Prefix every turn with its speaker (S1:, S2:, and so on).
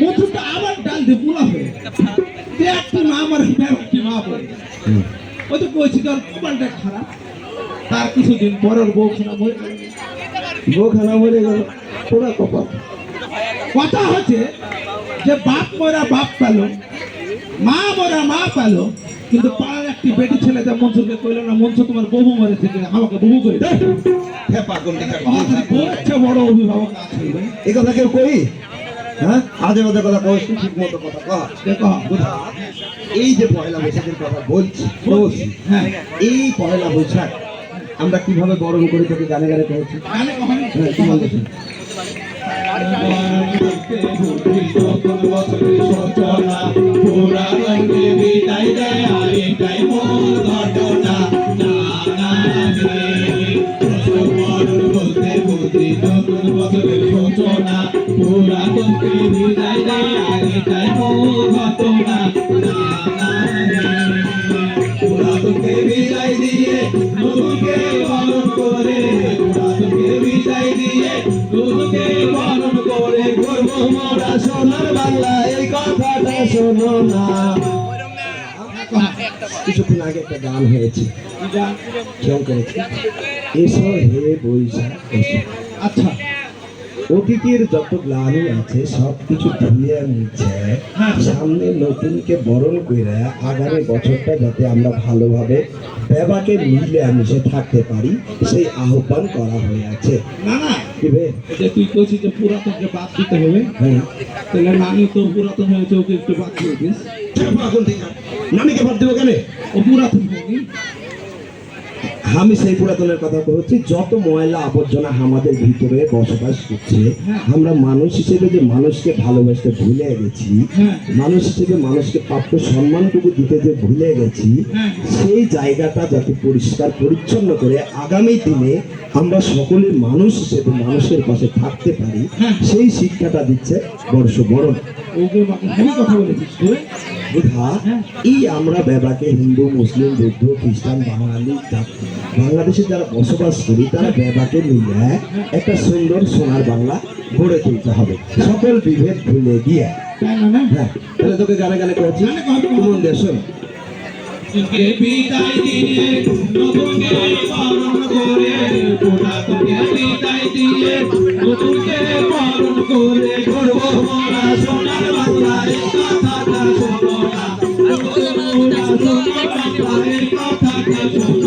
S1: মধুটা আবার ডাল দিয়ে পোলা হয়ে একটি মা আমার একটি মা বলে ওই তো কইছি তোর কপালটা খারাপ। তার কিছুদিন পর ওর বউ খানা মরে গেল। বউ খানা মরে গেল। পুরা কপাল। কথা হচ্ছে যে বাপ মরা বাপ পেল মা মরা মা পেল কিন্তু পাড়ার একটি বেটি ছেলে যা মনসুরকে কইল না মনসুর তোমার বহু মরে থেকে আমাকে বহু করে বড় অভিভাবক আছে।
S2: এই কথা কেউ কই? হ্যাঁ আজে বাজে কথা কইস ঠিক মতো কথা বুঝা এই যে পয়লা বৈশাখের কথা বলছি বলছি
S1: হ্যাঁ
S2: এই পয়লা বৈশাখ আমরা কীভাবে বরণ করে থাকি গানে গানে করেছি
S1: গানে কখনো
S2: হ্যাঁ, কি বলতেছেন?
S1: পুরাতনকে বিদায় দিয়ে নতুনকে বরণ করে পুরাতনকে বিদায় দিয়ে নতুনকে বরণ করে করব মোরা সোনার বাংলা এই কথাটা শোনো না
S2: কিছুক্ষণ আগে একটা গান হয়েছে। খেয়াল করেছি। এসো হে বৈশাখ
S1: আচ্ছা।
S2: অতীতের যত গ্লানি আছে সব কিছু ধুয়ে নিচ্ছে।
S1: হ্যাঁ।
S2: সামনে নতুনকে বরণ করে আগামী বছরটা যাতে আমরা ভালোভাবে বেবাকে মিলে মিশে থাকতে পারি সেই আহ্বান করা হয়ে আছে।
S1: না না। যে তুই কইছিস যে পুরাতনকে বাদ দিতে হবে
S2: হ্যাঁ।
S1: তাহলে নানি তো পুরাতন হয়েছে ওকে একটু বাদ দিয়ে দিস।
S2: নানিকে ভাব দেবো কেন?
S1: ও পুরাতন হয়নি
S2: আমি সেই পুরাতনের কথা বলছি যত ময়লা আবর্জনা আমাদের ভিতরে বসবাস করছে
S1: হ্যাঁ।
S2: আমরা মানুষ হিসেবে যে মানুষকে ভালোবাসতে ভুলে গেছি
S1: হ্যাঁ।
S2: মানুষ হিসেবে মানুষকে প্রাপ্য সম্মানটুকু দিতে যে ভুলে গেছি
S1: হ্যাঁ।
S2: সেই জায়গাটা যাতে পরিষ্কার পরিচ্ছন্ন করে আগামী দিনে আমরা সকলে মানুষ হিসেবে মানুষের পাশে থাকতে পারি। সেই শিক্ষাটা দিচ্ছে বর্ষ
S1: হেভি কথা বলেছিস।
S2: এই আমরা বেবাকে হিন্দু, মুসলিম, বৌদ্ধ, খ্রিস্টান, বাঙালি বাংলাদেশে যারা বসবাস করি, তারা বেবাকে মিলে একটা সুন্দর সোনার বাংলা গড়ে তুলতে হবে। সকল বিভেদ ভুলে গিয়ে। হ্যাঁ তাহলে তোকে গানে গানে করেছি। মন দিয়ে
S1: সোনার কথা